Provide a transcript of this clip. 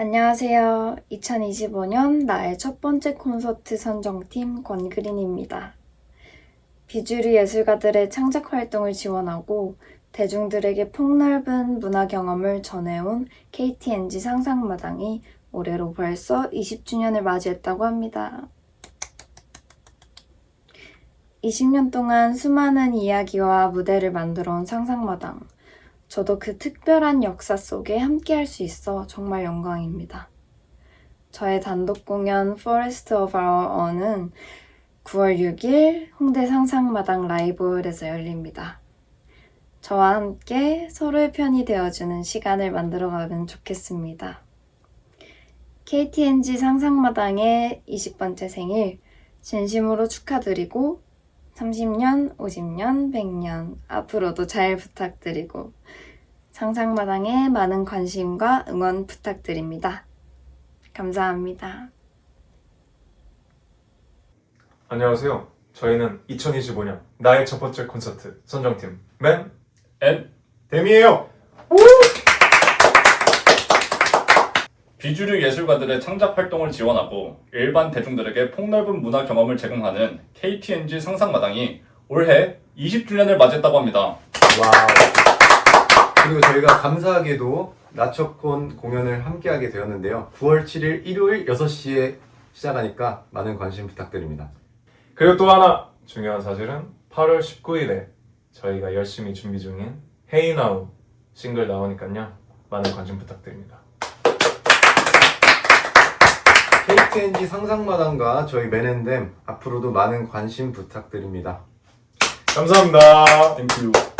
안녕하세요. 2025년 나의 첫 번째 콘서트 선정팀 권그린입니다. 비주류 예술가들의 창작 활동을 지원하고 대중들에게 폭넓은 문화 경험을 전해온 KTNG 상상마당이 올해로 벌써 20주년을 맞이했다고 합니다. 20년 동안 수많은 이야기와 무대를 만들어 온 상상마당. 저도 그 특별한 역사 속에 함께 할 수 있어 정말 영광입니다. 저의 단독 공연 Forest of Our Own은 9월 6일 홍대 상상마당 라이브홀에서 열립니다. 저와 함께 서로의 편이 되어주는 시간을 만들어가면 좋겠습니다. KTNG 상상마당의 20번째 생일 진심으로 축하드리고 30년, 50년, 100년 앞으로도 잘 부탁드리고 상상마당에 많은 관심과 응원 부탁드립니다. 감사합니다. 안녕하세요. 저희는 2025년 나의 첫 번째 콘서트 선정팀 맨 앤 데미예요. 비주류 예술가들의 창작 활동을 지원하고 일반 대중들에게 폭넓은 문화 경험을 제공하는 KTNG 상상마당이 올해 20주년을 맞이했다고 합니다. 와우. 그리고 저희가 감사하게도 나초콘 공연을 함께하게 되었는데요. 9월 7일 일요일 6시에 시작하니까 많은 관심 부탁드립니다. 그리고 또 하나 중요한 사실은 8월 19일에 저희가 열심히 준비 중인 Hey Now 싱글 나오니까요. 많은 관심 부탁드립니다. KTNG 상상마당과 저희 맨앤댐 앞으로도 많은 관심 부탁드립니다. 감사합니다. 땡큐.